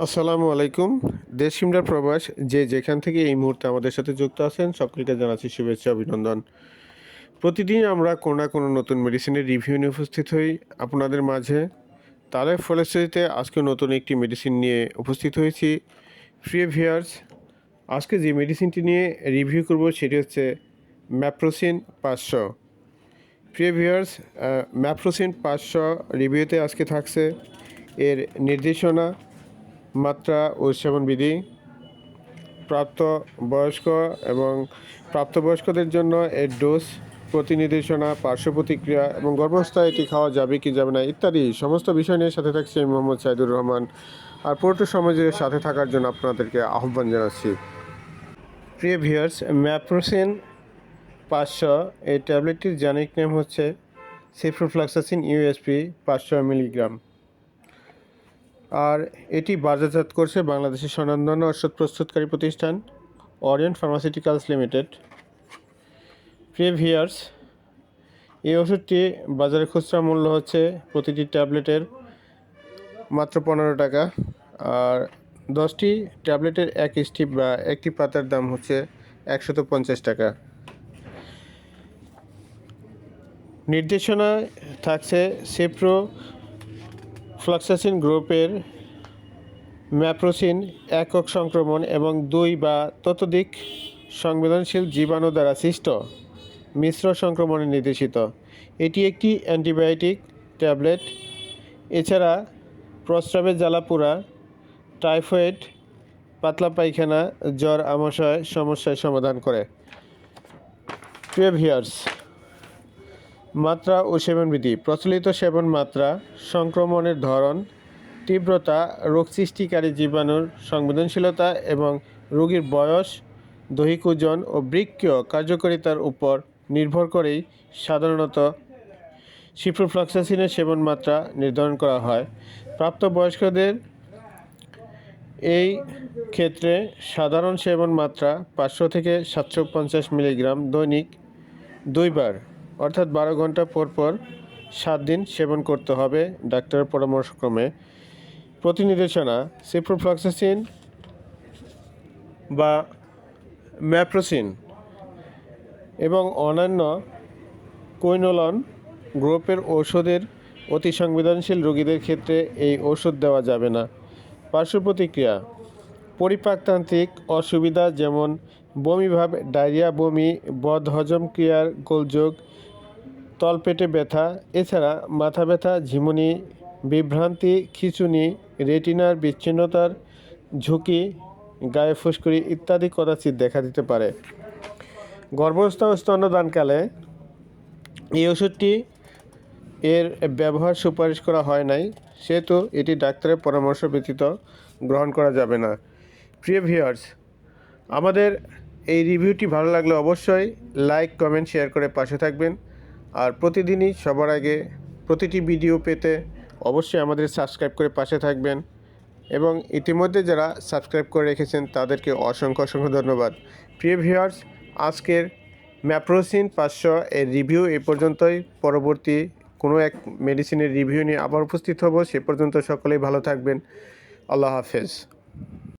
আসসালামু আলাইকুম। দেশ সিমরার প্রবাস, যে যেখান থেকে এই মুহূর্তে আমাদের সাথে যুক্ত আছেন, সকলকে জানাচ্ছি শুভেচ্ছা, অভিনন্দন। প্রতিদিন আমরা কোনো না কোনো নতুন মেডিসিনের রিভিউ নিয়ে উপস্থিত হই আপনাদের মাঝে। তার ফলশ্রুতিতে আজকে নতুন একটি মেডিসিন নিয়ে উপস্থিত হয়েছি। প্রিয় ভিয়ার্স আজকে যে মেডিসিনটি নিয়ে রিভিউ করব সেটি হচ্ছে ম্যাপ্রোসিন পাঁচশো। প্রিয় ভিউয়ার্স ম্যাপ্রোসিন পাঁচশো রিভিউতে আজকে থাকছে। এর নির্দেশনা মাত্রা ও সেবনবিধি প্রাপ্ত বয়স্ক এবং প্রাপ্তবয়স্কদের জন্য এর ডোজ প্রতি নির্দেশনা পার্শ্ব প্রতিক্রিয়া এবং গর্ভাবস্থায় এটি খাওয়া যাবে কি যাবে না ইত্যাদি সমস্ত বিষয় নিয়ে সাথে থাকছে মোহাম্মদ সাইদুর রহমান। আর পুরোটো সমাজের সাথে থাকার জন্য আপনাদেরকে আহ্বান জানাচ্ছি। প্রিয় ভিউয়ার্স, ম্যাপ্রোসিন পাঁচশো, এই ট্যাবলেটটির জানিক নেম হচ্ছে সিফ্রোফ্লাক্সাসিন ইউএসপি পাঁচশো মিলিগ্রাম। আর এটি বাজারজাত করছে বাংলাদেশের স্বনামধন্য ওষুধ প্রস্তুতকারী প্রতিষ্ঠান অরিয়ন ফার্মাসিউটিক্যালস লিমিটেড প্রিভিয়ার্স এই ওষুধটি বাজারে খুচরা মূল্য হচ্ছে প্রতিটি ট্যাবলেটের মাত্র পনেরো টাকা। আর দশটি ট্যাবলেটের এক স্টিপ বা একটি পাতার দাম হচ্ছে একশত পঞ্চাশ টাকা। নির্দেশনায় থাকছে সেপ্রো ফ্লাক্সাসিন গ্রুপের ম্যাপ্রোসিন একক সংক্রমণ এবং দুই বা ততোধিক সংবেদনশীল জীবাণু দ্বারা সৃষ্ট মিশ্র সংক্রমণে নির্দেশিত। এটি একটি অ্যান্টিবায়োটিক ট্যাবলেট। এছাড়া প্রস্রাবের জ্বালাপুরা টাইফয়েড, পাতলা পায়খানা, জ্বর, আমাশয় সমস্যার সমাধান করে। প্রিয় ভিউয়ার্স মাত্রা ও সেবনবিধি প্রচলিত সেবন মাত্রা, সংক্রমণের ধরন, তীব্রতা, রোগ সৃষ্টিকারী জীবাণুর সংবেদনশীলতা এবং রোগীর বয়স, দৈহিক ওজন ও বৃক্ষীয় কার্যকারিতার উপর নির্ভর করেই সাধারণত সিপ্রোফ্লক্সাসিনের সেবন মাত্রা নির্ধারণ করা হয়। প্রাপ্তবয়স্কদের এই ক্ষেত্রে সাধারণ সেবন মাত্রা পাঁচশো থেকে সাতশো পঞ্চাশ মিলিগ্রাম দৈনিক দুইবার। অর্থাৎ বারো ঘণ্টা পর পর সাত দিন সেবন করতে হবে ডাক্তারের পরামর্শক্রমে। প্রতি নির্দেশনা সিপ্রোফ্লক্সাসিন বা ম্যাপ্রোসিন এবং অন্যান্য কৈনোলন গ্রুপের ঔষধের অতি সংবেদনশীল রোগীদের ক্ষেত্রে এই ওষুধ দেওয়া যাবে না। পার্শ্ব প্রতিক্রিয়া, পরিপাকতান্ত্রিক অসুবিধা যেমন বমিভাব ডায়রিয়া, বমি, বদহজম ক্রিয়ার গোলযোগ তলপেটে ব্যথা, এছাড়া মাথা ব্যথা, ঝিমুনি, বিভ্রান্তি, খিঁচুনি, রেটিনার বিচ্ছিন্নতার ঝুঁকি, গায়ে ফুসকুড়ি ইত্যাদি কদাচিৎ দেখা দিতে পারে। গর্ভস্থ স্তন্যদানকালে এই ওষুধটি এর ব্যবহার সুপারিশ করা হয় নাই, সেহেতু এটি ডাক্তারের পরামর্শ ব্যতীত গ্রহণ করা যাবে না। প্রিয় ভিউয়ার্স, আমাদের এই রিভিউটি ভালো লাগলে অবশ্যই লাইক, কমেন্ট, শেয়ার করে পাশে থাকবেন। আর প্রতিদিনই সবার আগে প্রতিটি ভিডিও পেতে অবশ্যই আমাদের সাবস্ক্রাইব করে পাশে থাকবেন। এবং ইতিমধ্যে যারা সাবস্ক্রাইব করে রেখেছেন, তাদেরকে অসংখ্য অসংখ্য ধন্যবাদ। প্রিয় ভিউয়ার্স, আজকের ম্যাপ্রোসিন পাঁচশো এর রিভিউ এ পর্যন্তই। পরবর্তী কোনো এক মেডিসিনের রিভিউ নিয়ে আবার উপস্থিত হব। সে পর্যন্ত সকলেই ভালো থাকবেন। আল্লাহ হাফেজ।